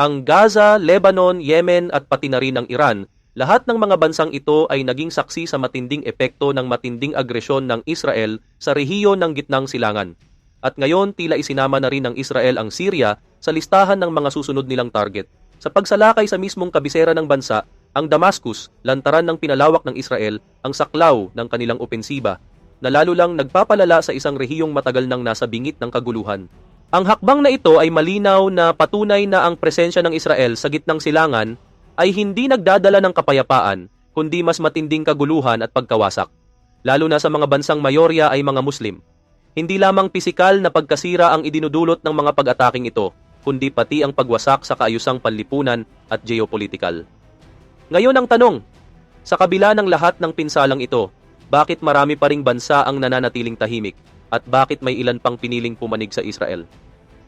Ang Gaza, Lebanon, Yemen at pati na rin ang Iran, lahat ng mga bansang ito ay naging saksi sa matinding epekto ng matinding agresyon ng Israel sa rehiyon ng gitnang silangan. At ngayon tila isinama na rin ng Israel ang Syria sa listahan ng mga susunod nilang target. Sa pagsalakay sa mismong kabisera ng bansa, ang Damascus, lantaran ng pinalawak ng Israel, ang saklaw ng kanilang opensiba, na lalo lang nagpapalala sa isang rehiyong matagal nang nasa bingit ng kaguluhan. Ang hakbang na ito ay malinaw na patunay na ang presensya ng Israel sa gitnang silangan ay hindi nagdadala ng kapayapaan, kundi mas matinding kaguluhan at pagkawasak. Lalo na sa mga bansang mayorya ay mga Muslim. Hindi lamang pisikal na pagkasira ang idinudulot ng mga pag-ataking ito, kundi pati ang pagwasak sa kaayusang panlipunan at geopolitikal. Ngayon ang tanong, sa kabila ng lahat ng pinsalang ito, bakit marami pa ring bansa ang nananatiling tahimik? At bakit may ilan pang piniling pumanig sa Israel.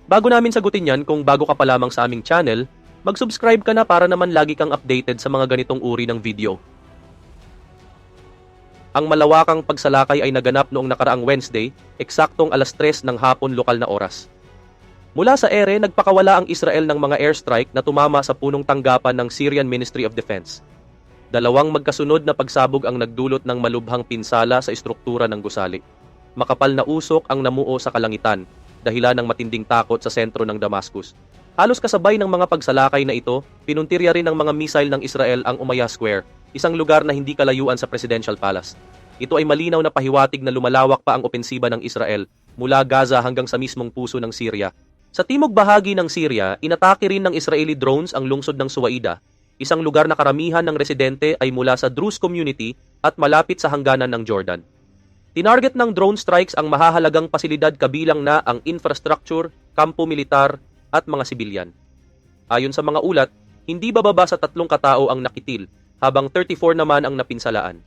Bago namin sagutin yan, kung bago ka pa lamang sa aming channel, mag-subscribe ka na para naman lagi kang updated sa mga ganitong uri ng video. Ang malawakang pagsalakay ay naganap noong nakaraang Wednesday, eksaktong alas 3 ng hapon lokal na oras. Mula sa ere, nagpakawala ang Israel ng mga airstrike na tumama sa punong tanggapan ng Syrian Ministry of Defense. Dalawang magkasunod na pagsabog ang nagdulot ng malubhang pinsala sa estruktura ng gusali makapal na usok ang namuo sa kalangitan, dahilan ng matinding takot sa sentro ng Damascus. Halos kasabay ng mga pagsalakay na ito, pinuntirya rin ng mga missile ng Israel ang Umayyah Square, isang lugar na hindi kalayuan sa Presidential Palace. Ito ay malinaw na pahiwatig na lumalawak pa ang opensiba ng Israel mula Gaza hanggang sa mismong puso ng Syria. Sa timog bahagi ng Syria, inatake rin ng Israeli drones ang lungsod ng Suwaida, isang lugar na karamihan ng residente ay mula sa Druze community at malapit sa hangganan ng Jordan. Tinarget ng drone strikes ang mahahalagang pasilidad kabilang na ang infrastructure, kampo militar at mga sibilyan. Ayon sa mga ulat, hindi bababa sa tatlong katao ang nakitil, habang 34 naman ang napinsalaan.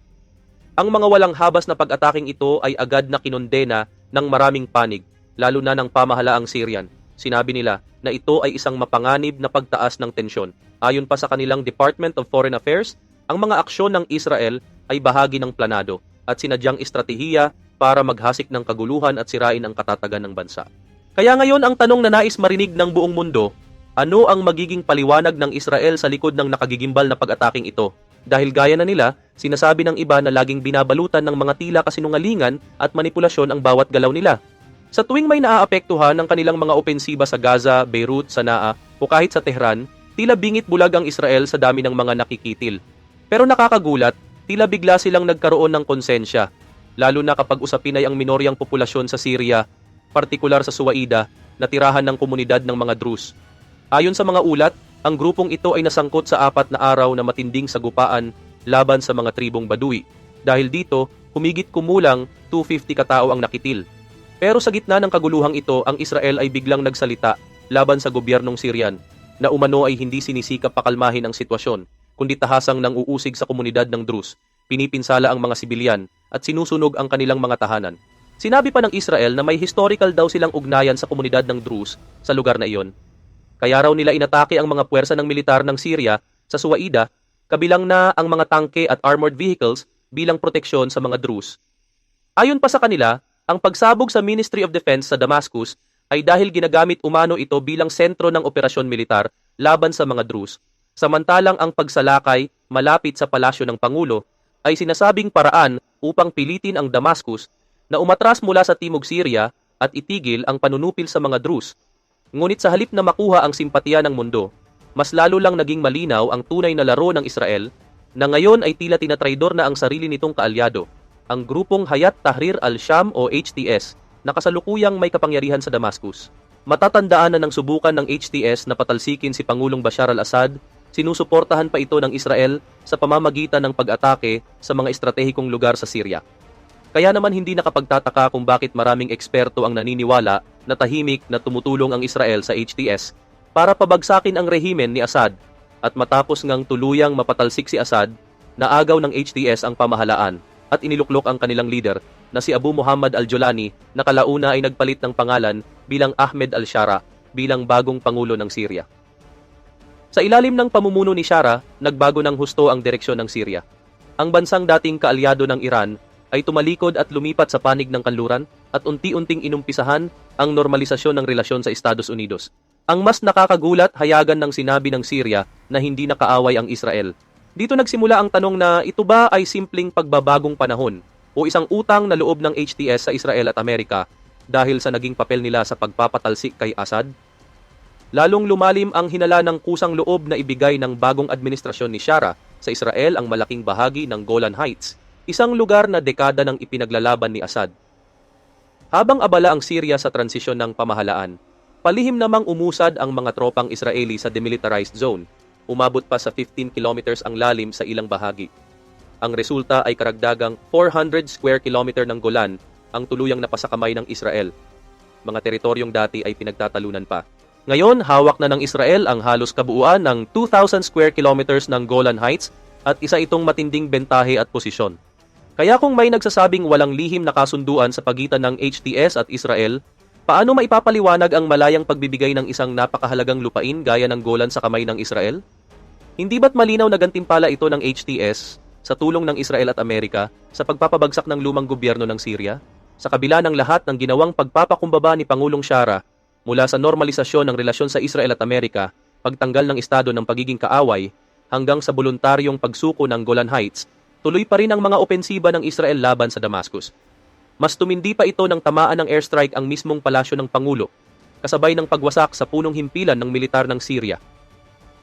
Ang mga walang habas na pag-ataking ito ay agad na kinondena ng maraming panig, lalo na ng pamahalaang Syrian. Sinabi nila na ito ay isang mapanganib na pagtaas ng tensyon. Ayon pa sa kanilang Department of Foreign Affairs, ang mga aksyon ng Israel ay bahagi ng planado at sinadyang estratehiya para maghasik ng kaguluhan at sirain ang katatagan ng bansa. Kaya ngayon ang tanong na nais marinig ng buong mundo, ano ang magiging paliwanag ng Israel sa likod ng nakagigimbal na pag-ataking ito? Dahil gaya na nila, sinasabi ng iba na laging binabalutan ng mga tila kasinungalingan at manipulasyon ang bawat galaw nila. Sa tuwing may naaapektuhan ng kanilang mga opensiba sa Gaza, Beirut, Sanaa o kahit sa Tehran, tila bingit bulag ang Israel sa dami ng mga nakikitil. Pero nakakagulat, tila bigla silang nagkaroon ng konsensya, lalo na kapag usapin ay ang minoryang populasyon sa Syria, partikular sa Suwaida, na tirahan ng komunidad ng mga Druze. Ayon sa mga ulat, ang grupong ito ay nasangkot sa apat na araw na matinding sagupaan laban sa mga tribong Badui. Dahil dito, humigit kumulang 250 katao ang nakitil. Pero sa gitna ng kaguluhang ito, ang Israel ay biglang nagsalita laban sa gobyernong Syrian na umano ay hindi sinisikap pakalmahin ang sitwasyon kundi tahasang nang uusig sa komunidad ng Druze, pinipinsala ang mga sibilyan at sinusunog ang kanilang mga tahanan. Sinabi pa ng Israel na may historical daw silang ugnayan sa komunidad ng Druze sa lugar na iyon. Kaya raw nila inatake ang mga puwersa ng militar ng Syria sa Suwaida, kabilang na ang mga tangke at armored vehicles bilang proteksyon sa mga Druze. Ayon pa sa kanila, ang pagsabog sa Ministry of Defense sa Damascus ay dahil ginagamit umano ito bilang sentro ng operasyon militar laban sa mga Druze Samantalang ang pagsalakay malapit sa palasyo ng Pangulo ay sinasabing paraan upang pilitin ang Damascus na umatras mula sa timog Syria at itigil ang panunupil sa mga Druze. Ngunit sa halip na makuha ang simpatiya ng mundo, mas lalo lang naging malinaw ang tunay na laro ng Israel na ngayon ay tila tinatraidor na ang sarili nitong kaalyado, ang grupong Hayat Tahrir al-Sham o HTS na kasalukuyang may kapangyarihan sa Damascus. Matatandaan na ng subukan ng HTS na patalsikin si Pangulong Bashar al-Assad sinusuportahan pa ito ng Israel sa pamamagitan ng pag-atake sa mga estratehikong lugar sa Syria. Kaya naman hindi nakapagtataka kung bakit maraming eksperto ang naniniwala na tahimik na tumutulong ang Israel sa HTS para pabagsakin ang rehimen ni Assad at matapos ngang tuluyang mapatalsik si Assad, naagaw ng HTS ang pamahalaan at iniluklok ang kanilang leader na si Abu Muhammad al-Julani na kalauna ay nagpalit ng pangalan bilang Ahmed al-Shara bilang bagong pangulo ng Syria. Sa ilalim ng pamumuno ni Shara, nagbago ng husto ang direksyon ng Syria. Ang bansang dating kaalyado ng Iran ay tumalikod at lumipat sa panig ng kanluran at unti-unting inumpisahan ang normalisasyon ng relasyon sa Estados Unidos. Ang mas nakakagulat hayagan ng sinabi ng Syria na hindi nakaaway ang Israel. Dito nagsimula ang tanong na ito ba ay simpleng pagbabagong panahon o isang utang na loob ng HTS sa Israel at Amerika dahil sa naging papel nila sa pagpapatalsik kay Assad? Lalong lumalim ang hinala ng kusang loob na ibigay ng bagong administrasyon ni Shara sa Israel ang malaking bahagi ng Golan Heights, isang lugar na dekada ng ipinaglalaban ni Assad. Habang abala ang Syria sa transisyon ng pamahalaan, palihim namang umusad ang mga tropang Israeli sa demilitarized zone, umabot pa sa 15 kilometers ang lalim sa ilang bahagi. Ang resulta ay karagdagang 400 square kilometer ng Golan ang tuluyang napasakamay ng Israel. Mga teritoryong dati ay pinagtatalunan pa. Ngayon, hawak na ng Israel ang halos kabuuan ng 2,000 square kilometers ng Golan Heights at isa itong matinding bentahe at posisyon. Kaya kung may nagsasabing walang lihim na kasunduan sa pagitan ng HTS at Israel, paano maipapaliwanag ang malayang pagbibigay ng isang napakahalagang lupain gaya ng Golan sa kamay ng Israel? Hindi ba't malinaw na gantimpala ito ng HTS sa tulong ng Israel at Amerika sa pagpapabagsak ng lumang gobyerno ng Syria? Sa kabila ng lahat ng ginawang pagpapakumbaba ni Pangulong Shara mula sa normalisasyon ng relasyon sa Israel at Amerika, pagtanggal ng estado ng pagiging kaaway, hanggang sa voluntaryong pagsuko ng Golan Heights, tuloy pa rin ang mga opensiba ng Israel laban sa Damascus. Mas tumindi pa ito ng tamaan ng airstrike ang mismong palasyo ng Pangulo, kasabay ng pagwasak sa punong himpilan ng militar ng Syria.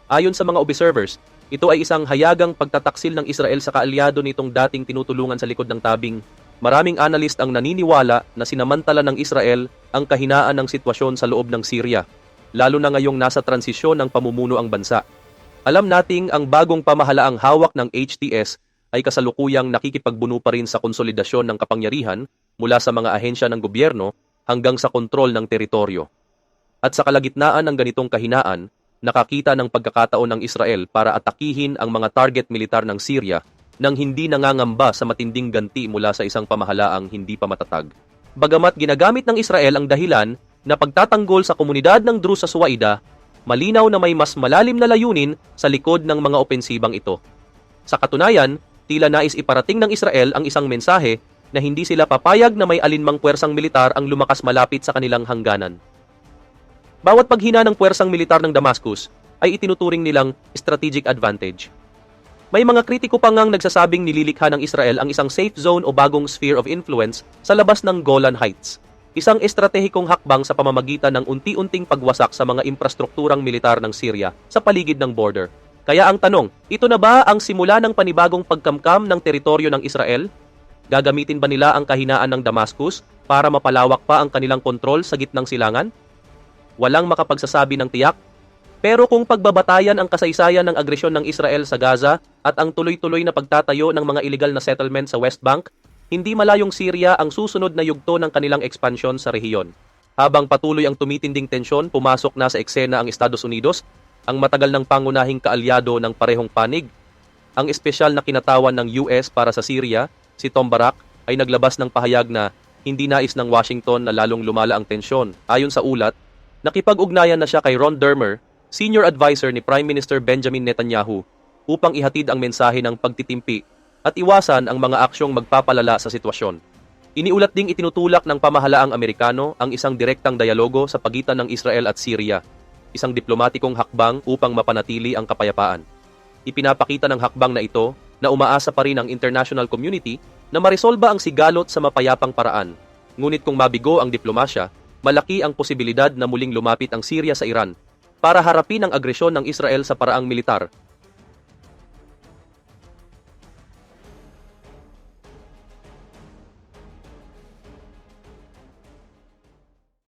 Ayon sa mga observers, ito ay isang hayagang pagtataksil ng Israel sa kaalyado nitong dating tinutulungan sa likod ng tabing. Maraming analyst ang naniniwala na sinamantala ng Israel ang kahinaan ng sitwasyon sa loob ng Syria, lalo na ngayong nasa transisyon ng pamumuno ang bansa. Alam nating ang bagong pamahalaang hawak ng HTS ay kasalukuyang nakikipagbuno pa rin sa konsolidasyon ng kapangyarihan mula sa mga ahensya ng gobyerno hanggang sa kontrol ng teritoryo. At sa kalagitnaan ng ganitong kahinaan, nakakita ng pagkakataon ng Israel para atakihin ang mga target militar ng Syria nang hindi nangangamba sa matinding ganti mula sa isang pamahalaang hindi pa matatag. Bagamat ginagamit ng Israel ang dahilan na pagtatanggol sa komunidad ng Druze sa Suwaida, malinaw na may mas malalim na layunin sa likod ng mga opensibang ito. Sa katunayan, tila nais iparating ng Israel ang isang mensahe na hindi sila papayag na may alinmang puwersang militar ang lumakas malapit sa kanilang hangganan. Bawat paghina ng puwersang militar ng Damascus ay itinuturing nilang strategic advantage. May mga kritiko pa ngang nagsasabing nililikha ng Israel ang isang safe zone o bagong sphere of influence sa labas ng Golan Heights, isang estratehikong hakbang sa pamamagitan ng unti-unting pagwasak sa mga infrastrukturang militar ng Syria sa paligid ng border. Kaya ang tanong, ito na ba ang simula ng panibagong pagkamkam ng teritoryo ng Israel? Gagamitin ba nila ang kahinaan ng Damascus para mapalawak pa ang kanilang kontrol sa gitnang silangan? Walang makapagsasabi ng tiyak pero kung pagbabatayan ang kasaysayan ng agresyon ng Israel sa Gaza at ang tuloy-tuloy na pagtatayo ng mga illegal na settlement sa West Bank, hindi malayong Syria ang susunod na yugto ng kanilang ekspansyon sa rehiyon. Habang patuloy ang tumitinding tensyon, pumasok na sa eksena ang Estados Unidos, ang matagal ng pangunahing kaalyado ng parehong panig. Ang espesyal na kinatawan ng US para sa Syria, si Tom Barak, ay naglabas ng pahayag na hindi nais ng Washington na lalong lumala ang tensyon. Ayon sa ulat, nakipag-ugnayan na siya kay Ron Dermer, senior advisor ni Prime Minister Benjamin Netanyahu upang ihatid ang mensahe ng pagtitimpi at iwasan ang mga aksyong magpapalala sa sitwasyon. Iniulat ding itinutulak ng pamahalaang Amerikano ang isang direktang dialogo sa pagitan ng Israel at Syria, isang diplomatikong hakbang upang mapanatili ang kapayapaan. Ipinapakita ng hakbang na ito na umaasa pa rin ang international community na marisolba ang sigalot sa mapayapang paraan. Ngunit kung mabigo ang diplomasya, malaki ang posibilidad na muling lumapit ang Syria sa Iran para harapin ang agresyon ng Israel sa paraang militar